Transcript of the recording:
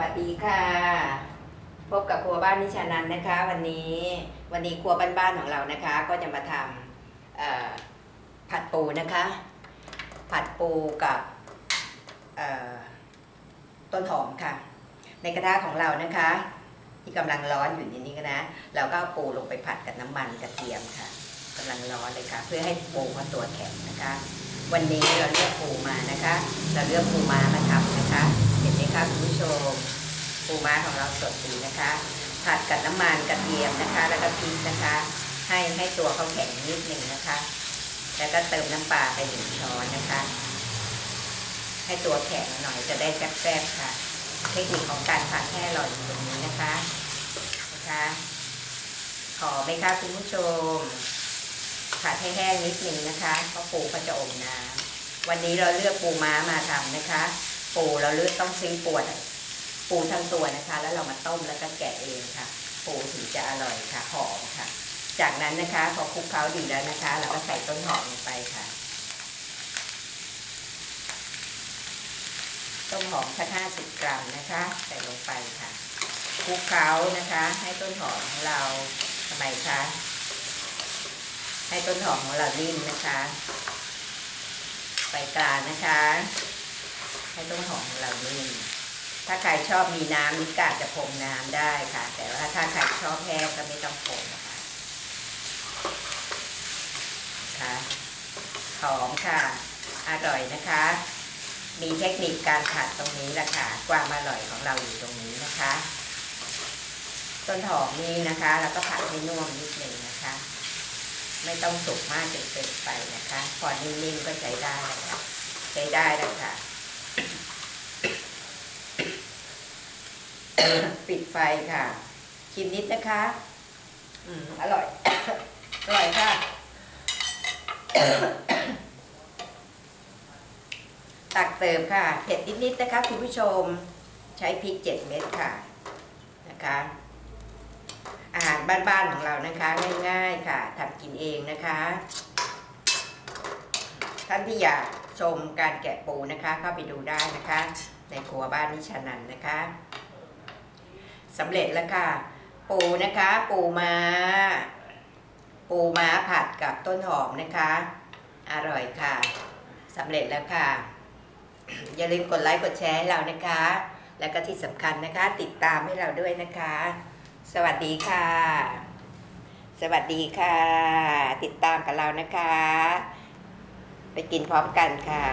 วัสดีค่ะ พบกับครัวบ้านนิชานันท์นะคะ วันนี้วันนี้ครัวบ้านๆของเรานะคะ ก็จะมาทำผัดปูนะคะ ผัดปูกับต้นหอมค่ะ ในกระทะของเรานะคะ ที่กำลังร้อนอยู่ในนี้ก็นะ เราก็ปูลงไปผัดกับน้ำมันกระเทียมค่ะกำลังร้อนเลยค่ะ เพื่อให้ปูมันตัวแข็งนะคะ วันนี้เราเลือกปูมานะคะ เราเลือกปูมามาทำนะคะเห็น คะคุณผู้ชมปูม้าของเราสดดีนะคะ ผัดกับน้ำมันกระเทียมนะคะ แล้วก็พริกนะคะ ให้ให้ตัวเขาแข็งนิดหนึ่งนะคะ แล้วก็เติมน้ำปลาไปหนึ่งช้อนนะคะ ให้ตัวแข็งหน่อยจะได้แซ่บๆค่ะ เทคนิคของการผัดให้อร่อยอยู่ตรงนี้นะคะนะคะขอไหมคะคุณผู้ชมผัดให้แห้งนิดนึงนะคะเพราะปูก็จะอมน้ำวันนี้เราเลือกปูม้ามาทำนะคะ ปูเราเลือกต้องซื้อปูปูทั้งตัวนะคะ แล้วเรามาต้มแล้วก็แกะเองค่ะ ปูถึงจะอร่อยค่ะหอมค่ะ จากนั้นนะคะพอคลุกเคล้าดีแล้วนะคะ เราก็ใส่ต้นหอมลงไปค่ะต้นหอมสักห้าสิบกรัมนะคะ ใส่ลงไปค่ะคลุกเคล้านะคะ ให้ต้นหอมของเราทำไมคะให้ต้นหอมของเรานิ่มนะคะไฟกลางนะคะ ให้ต้นหอมของเรานิ่มถ้าใครชอบมีน้ำนิกาจะพรมน้ำได้ค่ะ แต่ว่าถ้าใครชอบแห้งก็ไม่ต้องพรมนะคะค่ะหอมค่ะ อร่อยนะคะ มีเทคนิคการผัดตรงนี้แหละค่ะ ความอร่อยของเราอยู่ตรงนี้นะคะ ต้นหอมนี้นะคะ แล้วก็ผัดให้นุ่มนิดหนึ่งนะคะ ไม่ต้องสุกมากจนเกินไปนะคะ พอนิ่มๆก็ใช้ได้แล้วค่ะใช้ได้แล้วค่ะ ปิดไฟค่ะ ชิมนิดนะคะ อืม อร่อย อร่อยค่ะ ตักเติมค่ะ เผ็ดนิดๆนะคะคุณผู้ชม ใช้พริกเจ็ดเม็ดค่ะ นะคะ อาหารบ้านๆของเรานะคะ ง่ายๆค่ะทำกินเองนะคะท่านที่อยากชมการแกะปูนะคะ เข้าไปดูได้นะคะ ในครัวบ้านนิชานันนะคะ สำเร็จแล้วค่ะ ปูนะคะ ปูม้า ปูม้าผัดกับต้นหอมนะคะ อร่อยค่ะสำเร็จแล้วค่ะ อย่าลืมกดไลค์กดแชร์ให้เรานะคะ แล้วก็ที่สำคัญนะคะ ติดตามให้เราด้วยนะคะ สวัสดีค่ะ สวัสดีค่ะ ติดตามกับเรานะคะ ไปกินพร้อมกันค่ะ